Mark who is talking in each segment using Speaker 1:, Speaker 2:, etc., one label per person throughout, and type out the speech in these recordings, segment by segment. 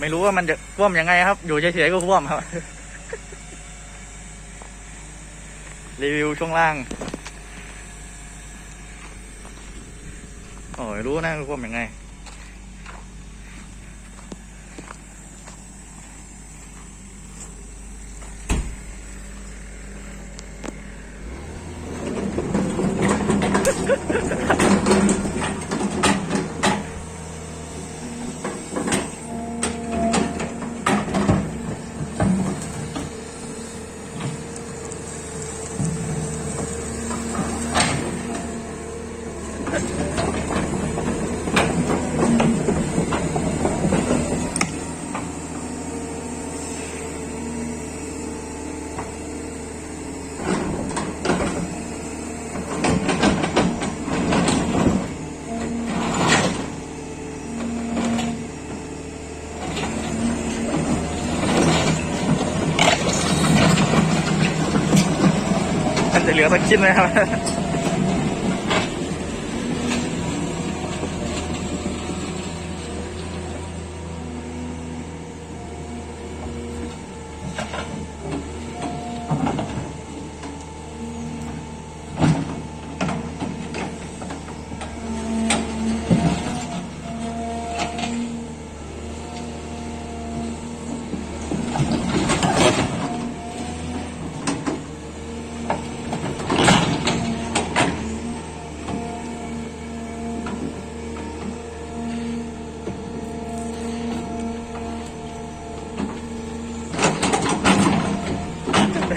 Speaker 1: ไม่รู้ว่ามันจะคว่ำยังไงครับ อยู่เฉยๆก็คว่ำครับ รีวิวช่วงล่าง โอ้ยรู้นะท่วมยังไง เหลือสักชิ้นไหมครับ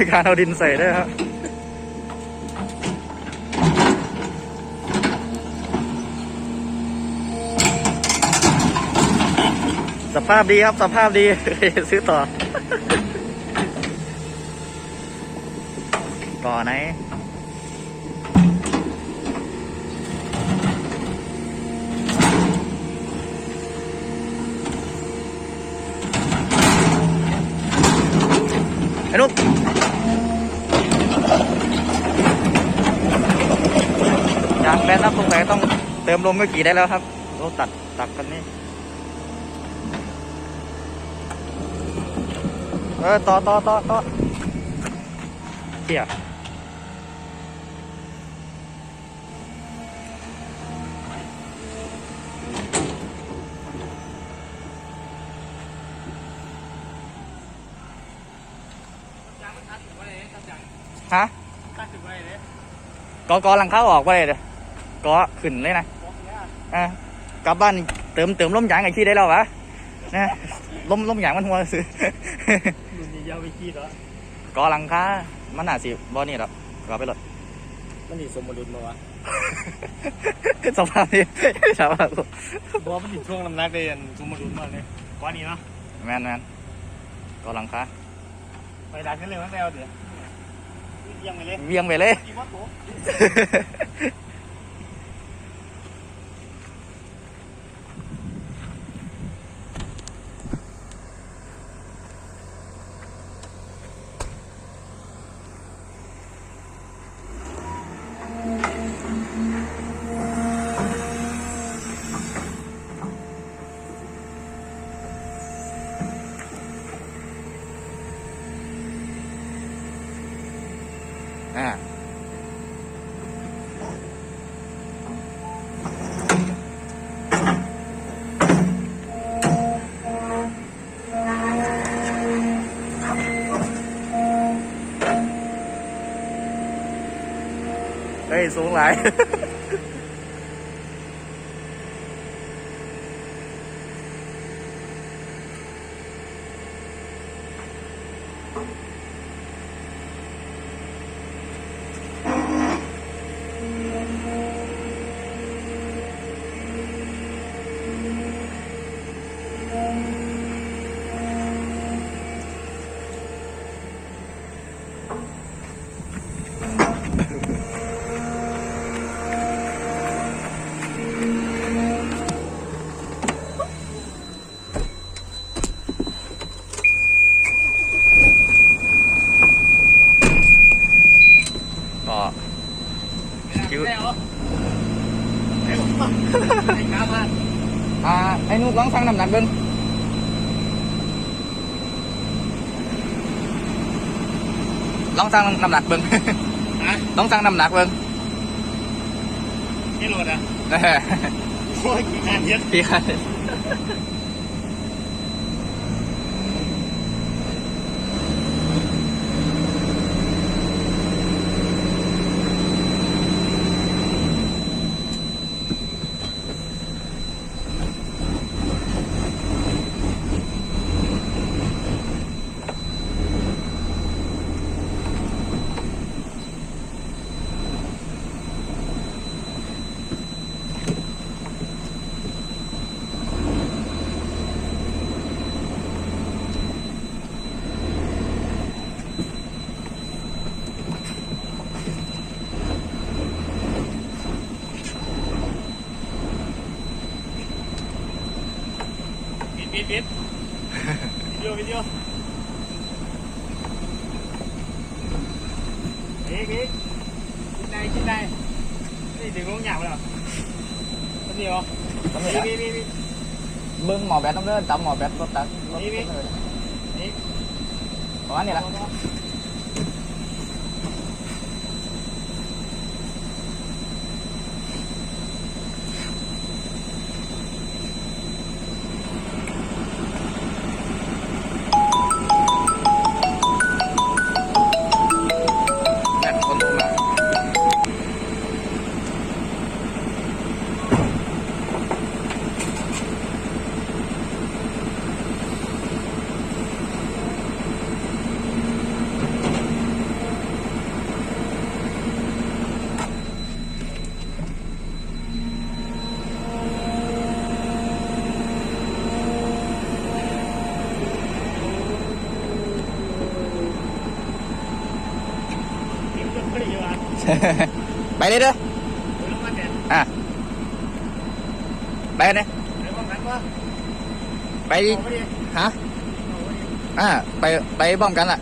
Speaker 1: ในการเอาดินใส่ด้วยครับสภาพดีครับ สภาพดี ซื้อต่อ ต่อไหนไอ้นุ๊กยางแบนครับ สัยต้องเติมลมก็กี่ได้แล้วครับเราตัดตัดกันนี่เออต่อต่อต่อต่อเที่ยฮะกอกอหลังเข้าออกไปเลยเด้อ กอขึ้นเลยนะอะกลับบ้านเติมเติมลมยางไอ้ที่ได้แล้ววะนะลมลมยางมันหัวซื้อ
Speaker 2: รุ่นนี้ยาวไปขี้แล้ว
Speaker 1: กอหลังคามันน่าสิบ่นี่หรอกก็ไปรถ
Speaker 2: มันนี่สมดุลมาวะ
Speaker 1: สภาพนี้สภาพ
Speaker 2: บอมันอยู่ช่วงน้ำหนักเรียนสมดุลมากเลยกว่านี้เนาะ
Speaker 1: แมนแมนกอหลังคา
Speaker 2: ไปดักกันเลยมั้งแล้วเดี๋ยวเยี่ยมไปเลย
Speaker 1: เวียงไปเลย
Speaker 2: กี่วัตถุ
Speaker 1: อ่า
Speaker 2: ไอ้นุ
Speaker 1: กลองสั่งน้ำหนักเบิ้งลองสั่งน้ำหนักเบิ้งลองสั่งน้ำหนักเบิ้ง
Speaker 2: นี่โหลดอะโอ้ยกี่คันเยอะกี่คัน เดียว
Speaker 1: ต้อง
Speaker 2: มี
Speaker 1: มี
Speaker 2: มีมีมี
Speaker 1: เบิ้งหมอแบตต้องเดินตามหมอแบตรถตักร ไปเลยเด้ออะไปเลยไปฮะอ่าไปไปบ้อมกันล่ะ